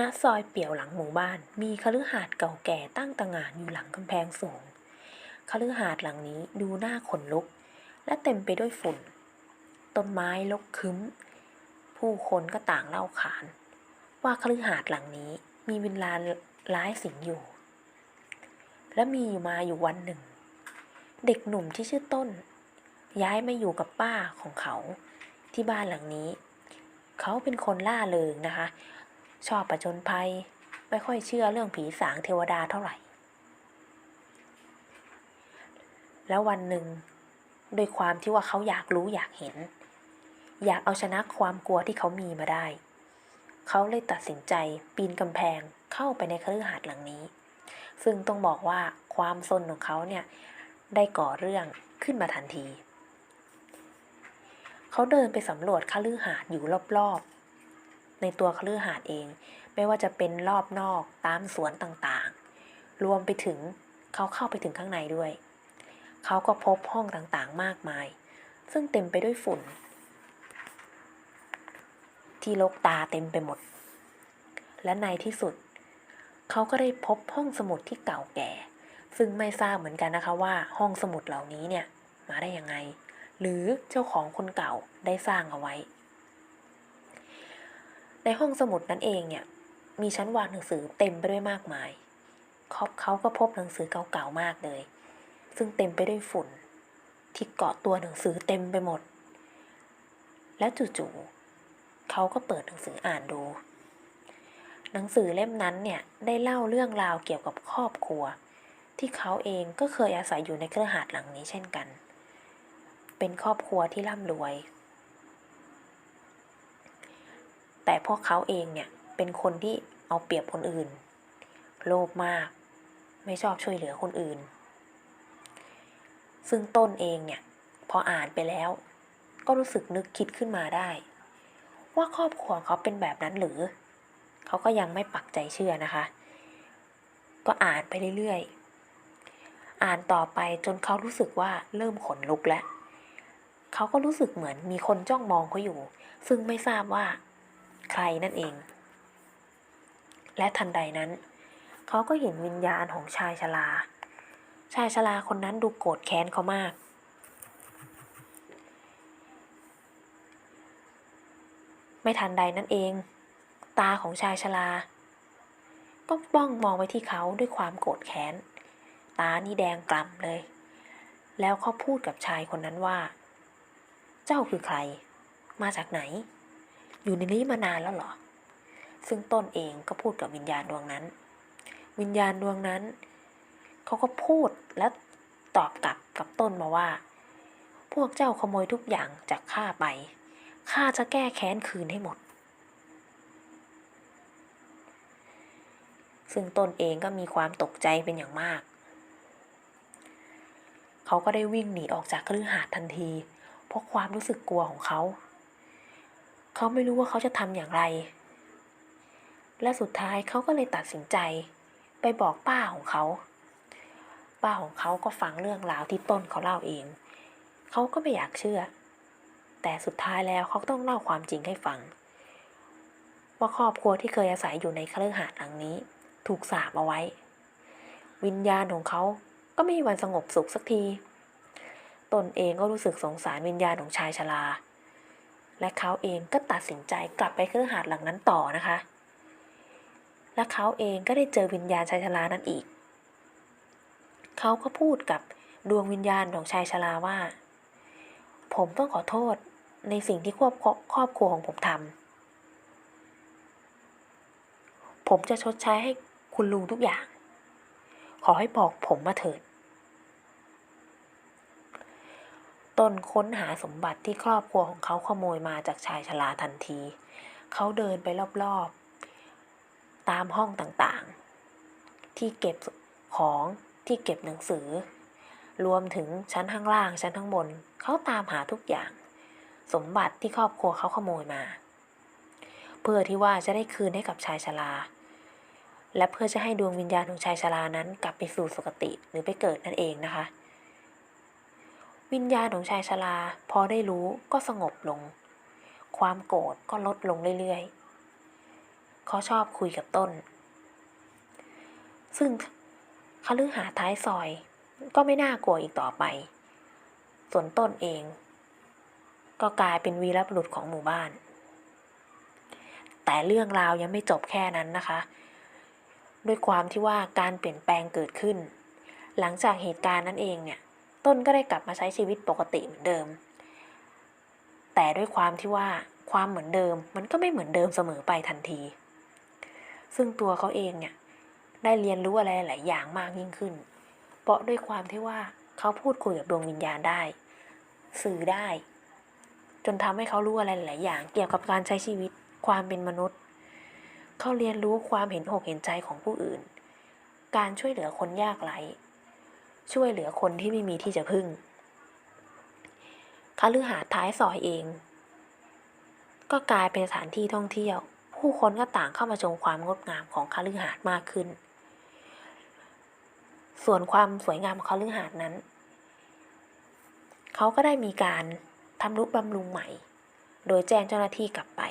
ณซอยเปี่ยวหลังหมู่บ้าน มีคฤหาสน์เก่าแก่ตั้งตระหง่านอยู่หลังกำแพงสูงคฤหาสน์หลังนี้ดูน่าขนลุก และเต็มไปด้วยฝุ่น ต้นไม้รกคึ้ม ผู้คนก็ต่างเล่าขาน ว่าคฤหาสน์หลังนี้มีวิญญาณร้ายสิงอยู่ และมีอยู่มาอยู่วันหนึ่ง เด็กหนุ่มที่ชื่อต้น ย้ายมาอยู่กับป้าของเขาที่บ้านหลังนี้ เขาเป็นคนล่าเริงนะคะ ชอบประจนภัย ไม่ค่อยเชื่อเรื่องผีสางเทวดาเท่าไหร่ แล้ววันหนึ่งโดยความที่ว่าเขาอยากรู้อยากเห็น อยากเอาชนะความกลัวที่เขามีมาได้ เขาเลยตัดสินใจปีนกำแพงเข้าไปในคฤหาสน์หลังนี้ ซึ่งต้องบอกว่าความซนของเขาเนี่ยได้ก่อเรื่องขึ้นมาทันที เขาเดินไปสำรวจคฤหาสน์อยู่รอบๆ ในตัวคฤหาสน์เอง ไม่ว่าจะเป็นรอบนอกตามสวนต่างๆ รวมไปถึงเขาเข้าไปถึงข้างในด้วย เขาก็พบห้องต่างๆมากมาย ซึ่งเต็มไปด้วยฝุ่น ที่ลกตาเต็มไปหมด และในที่สุด เขาก็ได้พบห้องสมุดที่เก่าแก่ ซึ่งไม่ทราบเหมือนกันนะคะว่าห้องสมุดเหล่านี้เนี่ยมาได้ยังไง หรือเจ้าของคนเก่าได้สร้างเอาไว้ ในห้องสมุดนั้นเองเนี่ย มีชั้นวางหนังสือเต็มไปด้วยมากมายเขาเขาก็พบหนังสือเก่าๆมากเลย ซึ่งเต็มไปด้วยฝุ่น ที่เกาะตัวหนังสือเต็มไปหมด และจู่ๆเขาก็เปิดหนังสืออ่านดู หนังสือเล่มนั้นเนี่ยได้เล่าเรื่องราวเกี่ยวกับครอบครัว ที่เขาเองก็เคยอาศัยอยู่ในเครือหาดหลังนี้เช่นกัน เป็นครอบครัวที่ร่ำรวย แต่พวกเขาเองเนี่ยเป็นคนที่เอาเปรียบคนอื่น โลภมาก ไม่ชอบช่วยเหลือคนอื่น ซึ่งต้นเองเนี่ยพออ่านไปแล้ว ก็รู้สึกนึกคิดขึ้นมาได้ ว่าครอบครัวเขาเป็นแบบนั้นหรือ เขาก็ยังไม่ปักใจเชื่อนะคะ ก็อ่านไปเรื่อยๆ อ่านต่อไปจนเขารู้สึกว่าเริ่มขนลุกแล้ว เขาก็รู้สึกเหมือนมีคนจ้องมองเขาอยู่ ซึ่งไม่ทราบว่า ใครนั่นเอง และทันใดนั้น เขาก็เห็นวิญญาณของชายชรา ชายชราคนนั้นดูโกรธแค้นเขามาก ไม่ทันใดนั่นเอง ตาของชายชราก็บ้องมองไปที่เขาด้วยความโกรธแค้น ตานี่แดงกล่ำเลย แล้วเขาพูดกับชายคนนั้นว่า เจ้าคือใคร มาจากไหน อยู่ในนี้มานานแล้วเหรอ ซึ่งต้นเองก็พูดกับวิญญาณดวงนั้น วิญญาณดวงนั้น เขาก็พูดและตอบกลับกับต้นมาว่า พวกเจ้าขโมยทุกอย่างจากข้าไป ข้าจะแก้แค้นคืนให้หมด ซึ่งตนเองก็มีความตกใจเป็นอย่างมาก เขาก็ได้วิ่งหนีออกจากคฤหาสน์ทันที เพราะความรู้สึกกลัวของเขา เขาไม่รู้ว่าเขาจะทำอย่างไร และสุดท้ายเขาก็เลยตัดสินใจไปบอกป้าของเขา ป้าของเขาก็ฟังเรื่องราวที่ต้นเขาเล่าเอง เขาก็ไม่อยากเชื่อ แต่สุดท้ายแล้วเขาต้องเล่าความจริงให้ฟัง ว่าครอบครัวที่เคยอาศัยอยู่ในเคฤหาสน์หลังนี้ ถูกสาปเอาไว้ วิญญาณของเขาก็ไม่มีวันสงบสุขสักที ตนเองก็รู้สึกสงสารวิญญาณของชายชรา และเขาเองก็ตัดสินใจกลับไปเคฤหาสน์หลังนั้นต่อนะคะ และเขาเองก็ได้เจอวิญญาณชายชรานั้นอีก เขาก็พูดกับดวงวิญญาณของชายชราว่า ผมต้องขอโทษในสิ่งที่ครอบครอบครัวของผมทำผมจะชดใช้ให้คุณลุงทุกอย่าง ขอให้บอกผมมาเถิด ต้นค้นหาสมบัติที่ครอบครัวของเขาขโมยมาจากชายชราทันที เขาเดินไปรอบๆ ตามห้องต่างๆ ที่เก็บของที่เก็บหนังสือ รวมถึงชั้นข้างล่างชั้นข้างบน เขาตามหาทุกอย่าง สมบัติที่ครอบครัวเขาขโมยมา เพื่อที่ว่าจะได้คืนให้กับชายชราและเพื่อจะให้ดวงวิญญาณของชายชรานั้นกลับไปสู่สุคติหรือไปเกิดนั่นเองนะคะ วิญญาณของชายชราพอได้รู้ก็สงบลง ความโกรธก็ลดลงเรื่อยๆเขาชอบคุยกับต้น ซึ่งคฤหาท้ายซอยก็ไม่น่ากลัวอีกต่อไป ส่วนต้นเอง ก็กลายเป็นวีรบุรุษของหมู่บ้าน แต่เรื่องราวยังไม่จบแค่นั้นนะคะ ด้วยความที่ว่าการเปลี่ยนแปลงเกิดขึ้น หลังจากเหตุการณ์นั้นเองเนี่ย ต้นก็ได้กลับมาใช้ชีวิตปกติเหมือนเดิม แต่ด้วยความที่ว่าความเหมือนเดิมมันก็ไม่เหมือนเดิมเสมอไปทันที ซึ่งตัวเขาเองเนี่ยได้เรียนรู้อะไรหลายอย่างมากยิ่งขึ้น เพราะด้วยความที่ว่าเขาพูดคุยกับดวงวิญญาณได้ สื่อได้ จนทำให้เขารู้อะไรหลายอย่าง เกี่ยวกับการใช้ชีวิตความเป็นมนุษย์ เขาเรียนรู้ความเห็นอกเห็นใจของผู้อื่น การช่วยเหลือคนยากไร้ ช่วยเหลือคนที่ไม่มีที่จะพึ่งคฤหาสน์ท้ายซอยเอง ก็กลายเป็นสถานที่ท่องเที่ยว ผู้คนก็ต่างเข้ามาชมความงดงามของคฤหาสน์มากขึ้น ส่วนความสวยงามของคฤหาสน์นั้น เขาก็ได้มีการทำรุบำรุงใหม่ โดยแจ้งเจ้าหน้าที่กลับไป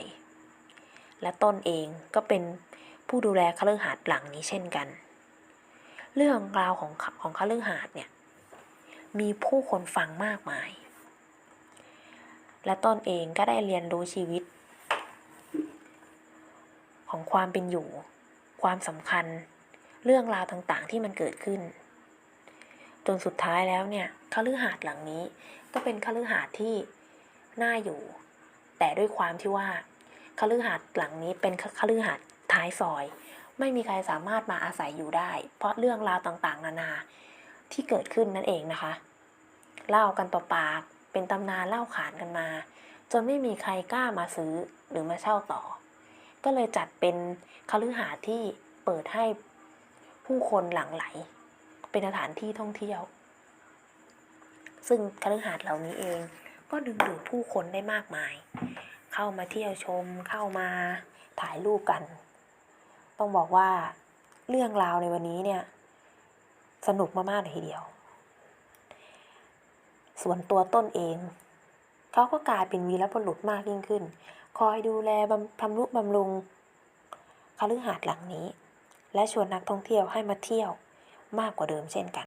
และต้นเองก็เป็นผู้ดูแลคฤหาสน์หลังนี้เช่นกัน เรื่องราวของของคฤหาสน์เนี่ยมีผู้คนฟังมากมาย และตนเองก็ได้เรียนรู้ชีวิต ของความเป็นอยู่ ความสำคัญ เรื่องราวต่างๆที่มันเกิดขึ้น จนสุดท้ายแล้วเนี่ยคฤหาสน์หลังนี้ ก็เป็นคฤหาสน์ที่น่าอยู่ แต่ด้วยความที่ว่าคฤหาสน์หลังนี้เป็นคฤหาสน์ท้ายซอย ไม่มีใครสามารถมาอาศัยอยู่ได้ เพราะเรื่องราวต่างๆ นานาที่เกิดขึ้นนั่นเองนะคะ เล่ากันต่อปาก เป็นตำนานเล่าขานกันมา จนไม่มีใครกล้ามาซื้อหรือมาเช่าต่อ ก็เลยจัดเป็นคฤหาสน์ที่เปิดให้ผู้คนหลั่งไหล เป็นสถานที่ท่องเที่ยว ซึ่งคฤหาสน์เหล่านี้เอง ก็ดึงดูดผู้คนได้มากมาย เข้ามาเที่ยวชมเข้ามาถ่ายรูปกัน ต้องบอกว่าเรื่องราวในวันนี้เนี่ย สนุกมากๆเลยทีเดียว ส่วนตัวต้นเอง เขาก็กลายเป็นวีรบุรุษมากยิ่งขึ้น คอยดูแลบำพำนุบำรุงคฤหาสน์หลังนี้ และชวนนักท่องเที่ยวให้มาเที่ยวมากกว่าเดิมเช่นกัน